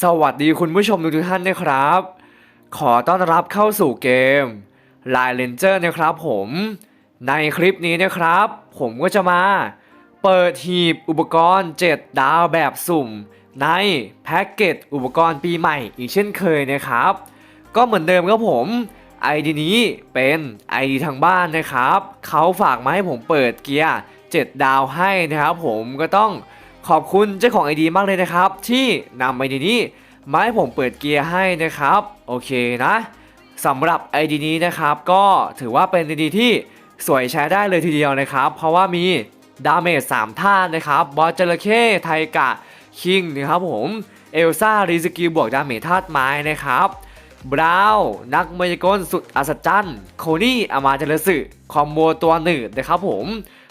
สวัสดีคุณผู้ชมทุกท่านนะครับ ขอต้อนรับเข้าสู่เกม l i เ e นเจอร์นะครับผมในคลิปนี้นะครับ ผมก็จะมา เปิดหีบอุปกรณ์ 7 ดาวแบบสุ่ม ในแพ็กเกจอุปกรณ์ปีใหม่อีกเช่นเคยนะครับ ก็เหมือนเดิมครับผม ID นี้เป็น ID ทางบ้านนะครับ เขาฝากมาให้ผมเปิดเกียร์ 7 ดาวให้นะครับผมก็ต้อง ขอบคุณเจ้าของ ID มากเลยนะครับ ที่นำ ID นี้มาให้ผมเปิดเกียร์ให้นะครับ โอเคนะสำหรับ ID นี้นะครับก็ถือว่าเป็น ID ที่สวยใช้ได้เลยทีเดียวนะครับ เพราะว่ามีดาเมจ3ท่านะครับบอสจระเข้ไทกะคิงนะครับผมเอลซ่ารีสกิลบวกดาเมจธาตุไม้นะครับบราวนักมายากลสุดอัศจรรย์โคนี่อามาเจรสึคอมโบตัวหนืดนะครับผม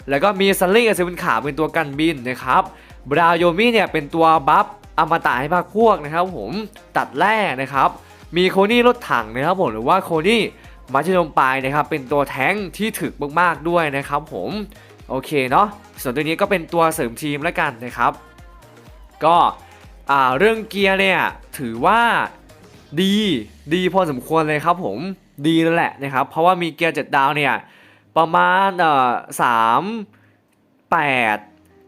แล้วก็มีซันลี่กับเซเว่นขาเป็นตัวกันบินนะครับ บราโยมี่เนี่ยเป็นตัวบัฟอมตะให้ภาคพวกนะครับผมตัดแร่นะครับ มีโคนี่รถถังนะครับผมหรือว่าโคนี่มาชนมปลายนะครับ เป็นตัวแท้งที่ถึกมากๆด้วยนะครับ ผมโอเคเนาะส่วนตัวนี้ก็เป็นตัวเสริมทีมแล้วกันนะครับ ก็เรื่องเกียร์เนี่ยถือว่าดีดีพอสมควรเลยครับผมดีนั่นแหละนะครับ เพราะว่ามีเกียร์เจ็ดดาวเนี่ยประมาณเอ่อสามแปด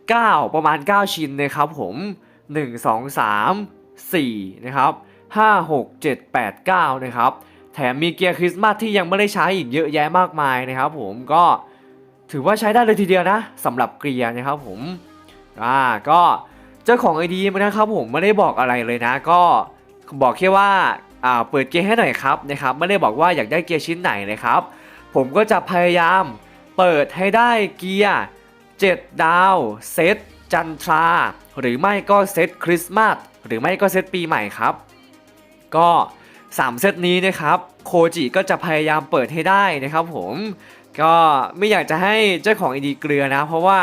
เก้าประมาณ 9 ชิ้นนะครับผม 1 2 3 4 นะครับ 5 6 7 8 9 นะครับ แถมมีเกียร์คริสต์มาสที่ยังไม่ได้ใช้อีกเยอะแยะมากมายนะครับผมก็ถือว่าใช้ได้เลยทีเดียวนะสำหรับเกียร์นะครับผมอ่าก็เจ้าของไอดีมันนะครับผมไม่ได้บอกอะไรเลยนะ ก็บอกแค่ว่าอ่าเปิดเกียร์ให้หน่อยครับนะครับไม่ได้บอกว่าอยากได้เกียร์ชิ้นไหนนะครับ ผมก็จะพยายามเปิดให้ได้เกียร์ 7 ดาวเซตจันทรา หรือไม่ก็เซตคริสต์มาสหรือไม่ก็เซตปีใหม่ครับ ก็ 3 เซตนี้นะครับโคจิก็จะพยายามเปิดให้ได้นะครับผมก็ไม่อยากจะให้เจ้าของไอดีเกลือนะ เพราะว่า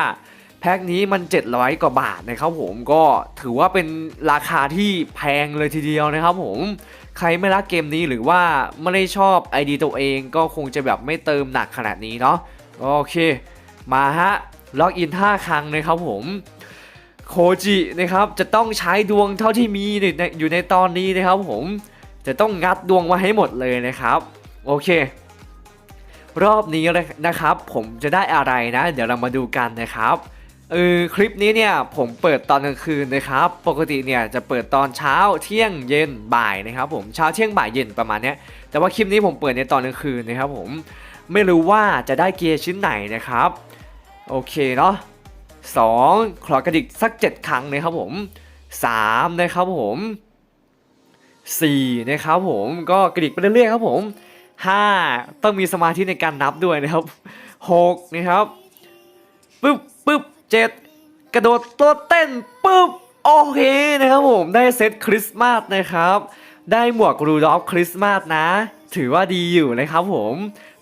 แพ็คนี้มัน 700 กว่าบาทนะครับผมก็ถือว่าเป็นราคาที่แพงเลยทีเดียวนะครับผมใครไม่รักเกมนี้หรือว่าไม่ได้ชอบ ID ตัวเองก็คงจะแบบไม่เติมหนักขนาดนี้เนาะโอเค มาฮะ ล็อกอิน5ครั้งนะครับผมโคจินะครับจะต้องใช้ดวงเท่าที่มีในอยู่ในตอนนี้นะครับผมจะต้องงัดดวงมาให้หมดเลยนะครับ โอเค รอบนี้นะครับ ผมจะได้อะไรนะ เดี๋ยวเรามาดูกันนะครับเออคลิปนี้เนี่ยผมเปิดตอนกลางคืนนะครับ ปกติเนี่ยจะเปิดตอนเช้าเที่ยงเย็นบ่ายนะครับ ผมเช้าเที่ยงบ่ายเย็นประมาณนี้แต่ว่าคลิปนี้ผมเปิดในตอนกลางคืนนะครับ ผมไม่รู้ว่าจะได้เกียร์ชิ้นไหนนะครับ โอเคเนาะสองขอกระดิกสัก 7 ครั้งนะครับผม3นะครับผม4นะครับผมก็กระดิกไปเรื่อยๆครับผม5ต้องมีสมาธิในการนับด้วยนะครับ6นะครับปึ๊บปึ๊บ7กระโดดตัวเต้นปึ๊บโอเคนะครับผมได้เซตคริสต์มาสนะครับ ได้หมวกรูดอฟคริสต์มาสนะ ถือว่าดีอยู่นะครับผม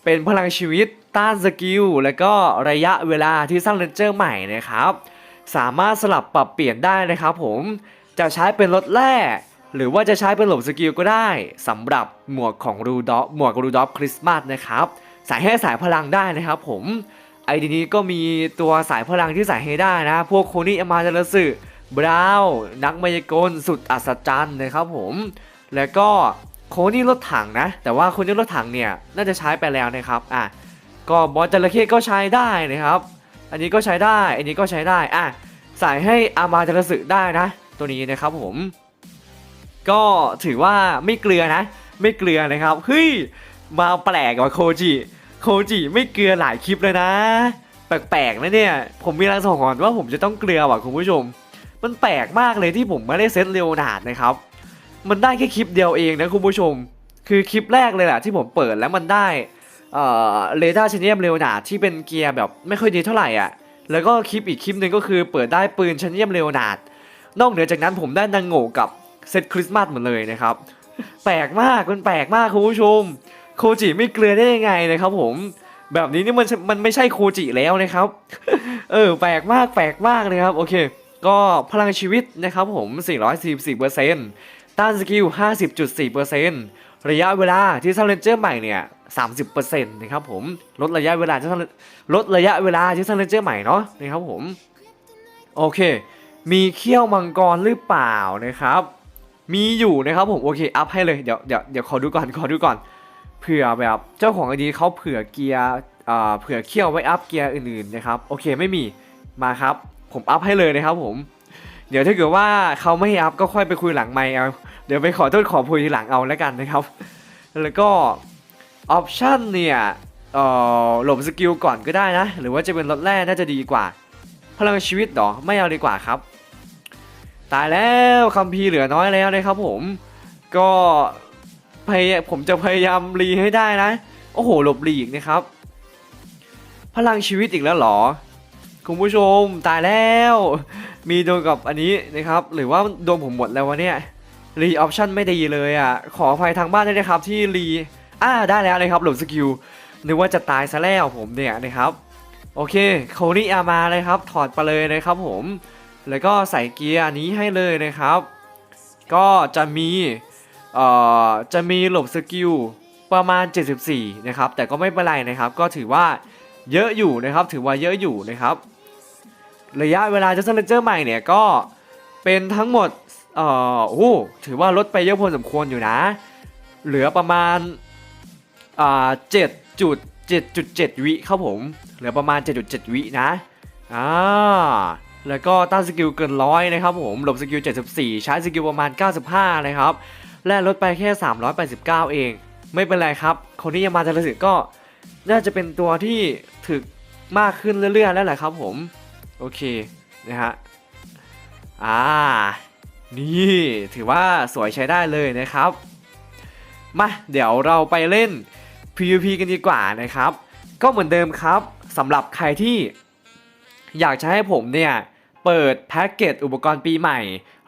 เป็นพลังชีวิตต้านสกิล และก็ระยะเวลาที่สร้างเลนเจอร์ใหม่นะครับ สามารถสลับปรับเปลี่ยนได้นะครับผมจะใช้เป็นรถแร่หรือว่าจะใช้เป็นหลบสกิลก็ได้สำหรับหมวกของรูดอฟหมวกรูดอฟคริสต์มาสนะครับใส่ให้สายพลังได้นะครับผมไอดีนี้ก็มีตัวสายพลังที่ใส่ให้ได้นะ พวกโคนี่อามาจารสึบราวน์นักมายากลสุดอัศจรรย์นะครับผม แล้วก็ โคนี่รถถังนะ แต่ว่าโคนี่รถถังเนี่ยน่าจะใช้ไปแล้วนะครับอะก็บอสจระเข้ก็ใช้ได้นะครับ อันนี้ก็ใช้ได้ อันนี้ก็ใช้ได้อะใส่ให้อามาจารสึได้นะ ตัวนี้นะครับผม ก็ถือว่าไม่เกลือนะ ไม่เกลือนะครับเฮ้ยมาแปลกว่าโคจิโคจิไม่เกลือหลายคลิปเลยนะ แปลกๆนะเนี่ย ผมมีรางสังหรณ์ว่าผมจะต้องเกลือว่ะคุณผู้ชม มันแปลกมากเลยที่ผมไม่ได้เซตเรโอนาดนะครับ มันได้แค่คลิปเดียวเองนะคุณผู้ชม คือคลิปแรกเลยแหละที่ผมเปิดแล้วมันได้เรดาร์ชเนียมเรโอนาที่เป็นเกียร์แบบไม่ค่อยดีเท่าไหร่อะ แล้วก็คลิปอีกคลิปหนึ่งก็คือเปิดได้ปืนชเนียมเรโอนาดนอกเหนือจากนั้นผมได้นางโง่กับเซตคริสต์มาสหมดเลยนะครับ แปลกมากมันแปลกมากคุณผู้ชม โคจิไม่เกลือได้ยังไงนะครับผม แบบนี้นี่มันมันไม่ใช่โคจิแล้วนะครับ เออแปลกมากแปลกมากเลยครับโอเค ก็พลังชีวิตนะครับผม 444%ต้านสกิล 50.4%ระยะเวลาที่สร้างเลนเจอร์ใหม่เนี่ย30%นะครับผม ลดระยะเวลาที่ลดระยะเวลาที่สร้างเลนเจอร์ใหม่เนาะนะครับผม โอเค มีเขี้ยวมังกรหรือเปล่านะครับ มีอยู่นะครับผม โอเค อัพให้เลย เดี๋ยวเดี๋ยวเดี๋ยวขอดูก่อน ขอดูก่อน เผื่อแบบเจ้าของไอดีเขาเผื่อเกียร์อ่าเผื่อเขี้ยวไว้อัพเกียร์อื่นๆนะครับ โอเค ไม่มี มาครับ ผมอัพให้เลยนะครับผม เดี๋ยวถ้าเกิดว่าเขาไม่อัพก็ค่อยไปคุยหลังไมค์เอา เดี๋ยวไปขอโทษขอคุยทีหลังเอาแล้วกันนะครับ แล้วก็ออปชั่นเนี่ยเอ่อหลบสกิลก่อนก็ได้นะ หรือว่าจะเป็นรถแร่น่าจะดีกว่า พลังชีวิตเหรอ ไม่เอาดีกว่าครับ ตายแล้วคัมภีเหลือน้อยแล้วนะครับผม ก็พยายผมจะพยายามรีให้ได้นะ โอ้โหหลบหลีกนะครับ พลังชีวิตอีกแล้วเหรอ คุณผู้ชมตายแล้ว มีโดนกับอันนี้นะครับ หรือว่าโดนผมหมดแล้ววะเนี่ยรีออปชั่นไม่ดีเลยอะ ขออภัยทางบ้านด้วยนะครับที่รีอ่าได้แล้วนะครับหลบสกิลนึกว่าจะตายซะแล้วผมเนี่ยนะครับ โอเคโคนี่อามาเลยครับถอดไปเลยนะครับผม แล้วก็ใส่เกียร์นนี้ให้เลยนะครับ ก็จะมีเอ่อจะมีหลบสกิลประมาณ 74 นะครับ แต่ก็ไม่เป็นไรนะครับ ก็ถือว่า เยอะอยู่นะครับ ถือว่าเยอะอยู่นะครับ ระยะเวลาจะสเลนเจอร์ใหม่เนี่ยก็เป็นทั้งหมดเอ่อโอ้ถือว่าลดไปเยอะพอสมควรอยู่นะ เหลือประมาณอ่าเจ็ดจุดเจ็ดจุดเจ็ดวิครับผม เหลือประมาณ7.7วินะอ่าแล้วก็ตั้งสกิลเกินร้อยนะครับผม หลบสกิล 74 ใช้สกิลประมาณ 95 นะครับ และลดไปแค่ 389 เอง ไม่เป็นไรครับ คนที่ยังมาจรสิทธิ์ก็ น่าจะเป็นตัวที่ถึกมากขึ้นเรื่อยๆแล้วแหละครับผม โอเคนะฮะอ่า นี่ถือว่าสวยใช้ได้เลยนะครับ มาเดี๋ยวเราไปเล่น PVP กันดีกว่านะครับ ก็เหมือนเดิมครับสำหรับใครที่อยากจะให้ผมเนี่ยเปิดแพ็กเกจอุปกรณ์ปีใหม่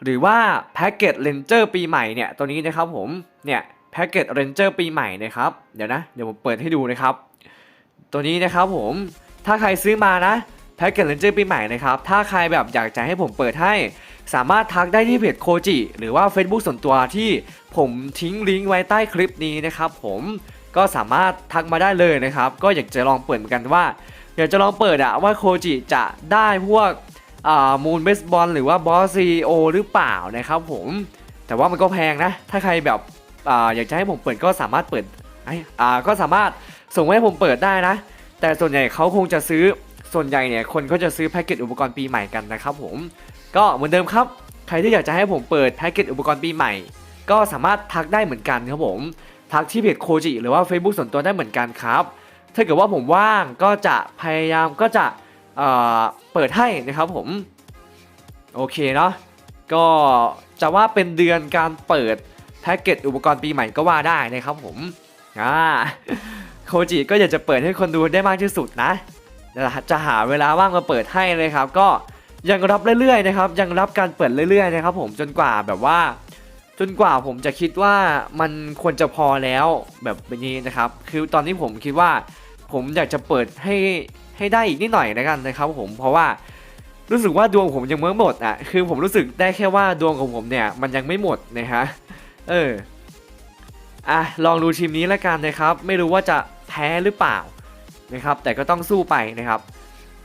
หรือว่าแพ็กเกจเลนเจอร์ปีใหม่เนี่ยตัวนี้นะครับผมเนี่ย แพ็กเกจเรนเจอร์ปีใหม่นะครับ เดี๋ยวนะ เดี๋ยวผมเปิดให้ดูนะครับ ตัวนี้นะครับผม ถ้าใครซื้อมานะแพ็กเกจเลนเจอร์ปีใหม่นะครับ ถ้าใครแบบอยากจะให้ผมเปิดให้ สามารถทักได้ที่เพจโคจิหรือว่า Facebook ส่วนตัวที่ผมทิ้งลิงก์ไว้ใต้คลิปนี้นะครับผมก็สามารถทักมาได้เลยนะครับ ก็อยากจะลองเปิดเหมือนกันว่าอยากจะลองเปิดอะว่าโคจิจะได้พวกมูลเบสบอลหรือว่าบอสซีโอหรือเปล่านะครับผม แต่ว่ามันก็แพงนะ ถ้าใครแบบ อ่าอยากจะให้ผมเปิดก็สามารถเปิดไอ้อ่าก็สามารถส่งให้ผมเปิดได้นะ แต่ส่วนใหญ่เขาคงจะซื้อส่วนใหญ่เนี่ยคนก็จะซื้อแพ็กเกจอุปกรณ์ปีใหม่กันนะครับผมก็เหมือนเดิมครับ ใครที่อยากจะให้ผมเปิดแพ็กเกจอุปกรณ์ปีใหม่ ก็สามารถทักได้เหมือนกันครับผม ทักที่เพจโคจิหรือว่า Facebook ส่วนตัวได้เหมือนกันครับ ถ้าเกิดว่าผมว่างก็จะพยายามก็จะเอ่อเปิดให้นะครับผม โอเคเนาะก็จะว่าเป็นเดือนการเปิด แพ็กเกจอุปกรณ์ปีใหม่ก็ว่าได้นะครับผมอ่าโคจิก็อยากจะเปิดให้คนดูได้มากที่สุดนะจะหาเวลาว่างมาเปิดให้เลยครับ ก็ยังรับเรื่อยๆนะครับ ยังรับการเปิดเรื่อยๆนะครับ ผมจนกว่าแบบว่า จนกว่าผมจะคิดว่ามันควรจะพอแล้วแบบนี้นะครับ คือตอนนี้ผมคิดว่า ผมอยากจะเปิดให้ให้ได้อีกนิดหน่อยนะครับนะครับ ผมเพราะว่ารู้สึกว่าดวงผมยังไม่หมดอะคือผมรู้สึกได้แค่ว่าดวงของผมเนี่ยมันยังไม่หมดนะฮะ เอออะลองดูทีมนี้แล้วกันนะครับ ไม่รู้ว่าจะแพ้หรือเปล่านะครับ แต่ก็ต้องสู้ไปนะครับ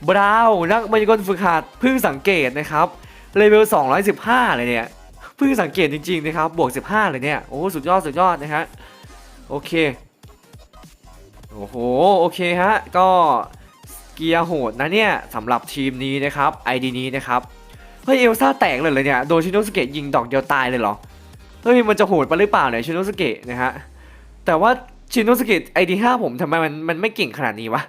บราวน์นักมายากลฝึกหัดเพิ่งสังเกตนะครับเลเวล215เลยเนี่ยเพิ่งสังเกตจริงๆนะครับบวก 15 เลยเนี่ยโอ้สุดยอดสุดยอดนะฮะโอเคโอ้โหโอเคฮะก็เกียร์โหดนะเนี่ยสำหรับทีมนี้นะครับ ID นี้นะครับเฮ้ยเอลซ่าแตกเลยเลยเนี่ยโดนชินโนสเกะยิงดอกเดียวตายเลยเหรอ ฮ้ยมันจะโหดไปหรือเปล่าเนี่ยชินโนสเกะนะฮะแต่ว่าชินโนสเกะ ID 5ผมทำไมมันมันไม่เก่งขนาดนี้วะ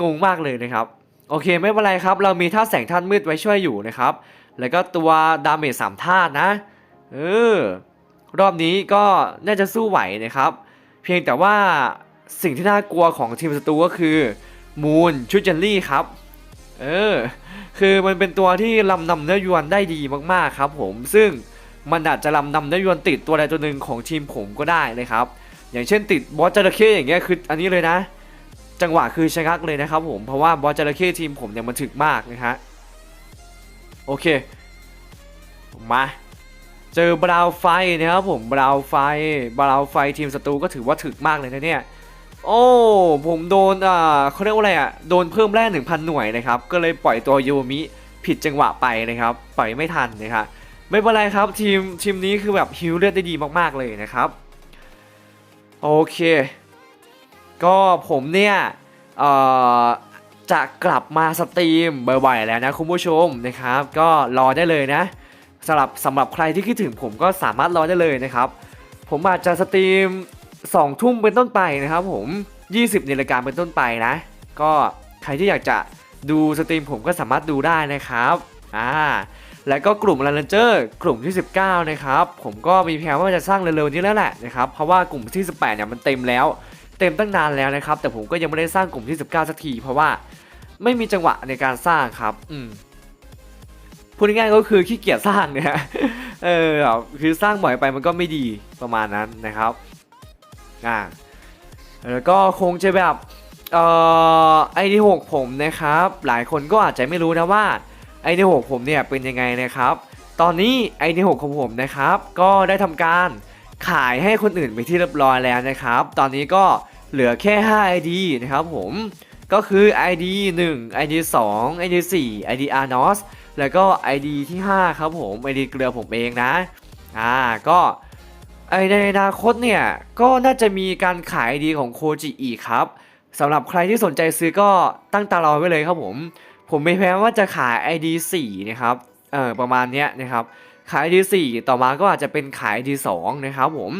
งงมากเลยนะครับโอเคไม่เป็นไรครับเรามีท่าแสงท่านมืดไว้ช่วยอยู่นะครับ แล้วก็ตัวดาเมจสามธาตุนะเออรอบนี้ก็น่าจะสู้ไหวนะครับ เพียงแต่ว่าสิ่งที่น่ากลัวของทีมศัตรูก็คือมูนชุดเจนลี่ครับเออคือมันเป็นตัวที่ลำนำเนื้อยวนได้ดีมากๆครับผมซึ่ง มันอาจจะลำนำนื้ยวนติดตัวใดตัวหนึ่งของทีมผมก็ได้นะครับ อย่างเช่นติดบอสจระเข้อย่างเงี้ยคืออันนี้เลยนะ จังหวะคือชะงักเลยนะครับผมเพราะว่าบอสจระเข้ทีมผมเนี่ยมันถึกมากนะฮะโอเคมาเจอบราวน์ไฟนะครับผมบราวน์ไฟบราวน์ไฟทีมศัตรูก็ถือว่าถึกมากเลยนะเนี่ยโอ้ผมโดนอ่าเขาเรียกว่าอะไรอะโดนเพิ่มแร่1,000 หน่วยนะครับก็เลยปล่อยตัวโยมิผิดจังหวะไปนะครับปล่อยไม่ทันนะครับ ไม่เป็นไรครับทีมทีมนี้คือแบบฮิวเลือดได้ดีมากๆเลยนะครับโอเค ก็ผมเนี่ยจะกลับมาสตรีมบ่อยๆแล้วนะคุณผู้ชมนะครับ ก็รอได้เลยนะสำหรับสำหรับใครที่คิดถึงผมก็สามารถรอได้เลยนะครับ ผมอาจจะสตรีม2ทุ่มเป็นต้นไปนะครับ ผม 20นาฬิกาเป็นต้นไปนะ ก็ใครที่อยากจะดูสตรีมผมก็สามารถดูได้นะครับอ่า แล้วก็กลุ่มรันเจอร์กลุ่มที่ 19 นะครับ ผมก็มีแผนว่าจะสร้างเร็วๆนี้แล้วแหละนะครับ เพราะว่ากลุ่มที่ 18 เนี่ยมันเต็มแล้ว เต็มตั้งนานแล้วนะครับ แต่ผมก็ยังไม่ได้สร้างกลุ่มที่ 19 สักที เพราะว่าไม่มีจังหวะในการสร้างครับ อืมพูดง่ายๆก็คือขี้เกียจสร้างเนี่ยเออคือสร้างบ่อยไปมันก็ไม่ดีประมาณนั้นนะครับอ่าแล้วก็คงจะแบบเอ่อไอดีหกผมนะครับ หลายคนก็อาจจะไม่รู้นะว่า ไอเดีหกผมเนี่ยเป็นยังไงนะครับ ตอนนี้ไอเดีหกของผมนะครับ ก็ได้ทำการขายให้คนอื่นไปที่เรียบร้อยแล้วนะครับ ตอนนี้ก็เหลือแค่ 5 ID นะครับผมก็คือ ID 1 ID 2 ID 4 ID Arnos แล้วก็ ID ที่ 5 ครับผม ID เกลือผมเองนะอ่าก็ไอในอนาคตเนี่ย ก็น่าจะมีการขาย ID ของโคจิอีกครับสำหรับใครที่สนใจซื้อก็ตั้งตารอไว้เลยครับผม ผมไมีแผนว่าจะขาย ID 4นะครับเออประมาณเนี้ยนะครับขาย ID 4ต่อมาก็อาจจะเป็นขาย ID 2นะครับผม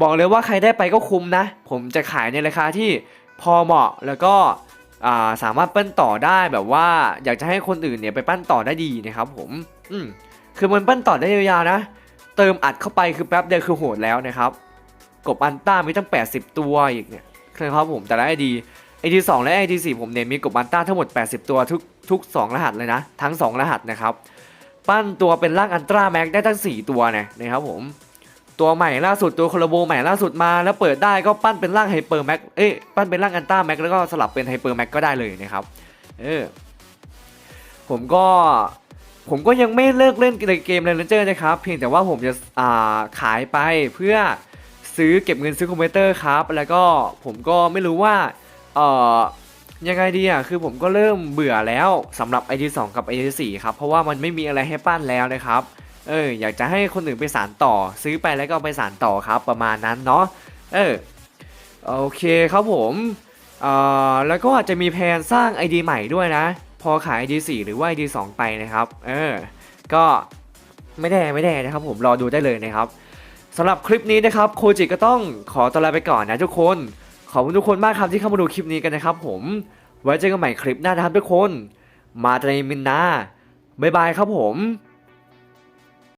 บอกเลยว่าใครได้ไปก็คุ้มนะ ผมจะขายในราคาที่พอเหมาะแล้วก็อ่าสามารถปั้นต่อได้แบบว่าอยากจะให้คนอื่นเนี่ยไปปั้นต่อได้ดีนะครับผมอืมคือมันปั้นต่อได้ยาวๆนะ เติมอัดเข้าไปคือแป๊บเดียวคือโหดแล้วนะครับ กบอันต้ามีตั้ง 80 ตัวอีกเนี่ยครับผมแต่ละไอดี ไอดีสและไอดีสผมเนี่ยมีกบอันต้าทั้งหมด 80 ตัวทุกทุก 2 รหัสเลยนะ ทั้ง 2 รหัสนะครับ ปั้นตัวเป็นร่างอันตราแม็กได้ตั้ง 4 ตัวเนี่ยนะครับผม ตัวใหม่ล่าสุดตัวโคลโบใหม่ล่าสุดมา แล้วเปิดได้ก็ปั้นเป็นร่างไฮเปอร์แม็กเอ้ยปั้นเป็นร่างอันต้าแม็กแล้วก็สลับเป็นไฮเปอร์แม็กก็ได้เลยนะครับเออผมก็ผมก็ยังไม่เลิกเล่นในเกมเรนเจอร์นะครับ เพียงแต่ว่าผมจะอ่าขายไปเพื่อซื้อเก็บเงินซื้อคอมพิวเตอร์ครับ แล้วก็ผมก็ไม่รู้ว่า เอ่อยังไงดีอะคือผมก็เริ่มเบื่อแล้วสำหรับ ID 2กับ ID 4ครับเพราะว่ามันไม่มีอะไรให้ปั้นแล้วนะครับเอออยากจะให้คนอื่นไปสารต่อ ซื้อไปแล้วก็ไปสารต่อครับประมาณนั้นเนาะเออโอเคครับผมเอ่อแล้วก็อาจจะมีแผนสร้าง ID ใหม่ด้วยนะ พอขาย ID 4หรือว่า ID 2ไปนะครับเออก็ไม่แน่ไม่แน่นะครับผมรอดูได้เลยนะครับสำหรับคลิปนี้นะครับโคจิก็ต้องขอตัวลาไปก่อนนะทุกคน ขอบคุณทุกคนมากครับที่เข้ามาดูคลิปนี้กันนะครับผม ไว้เจอกันใหม่คลิปหน้านะครับทุกคน มาตรในมินนาบ๊ายบายครับผม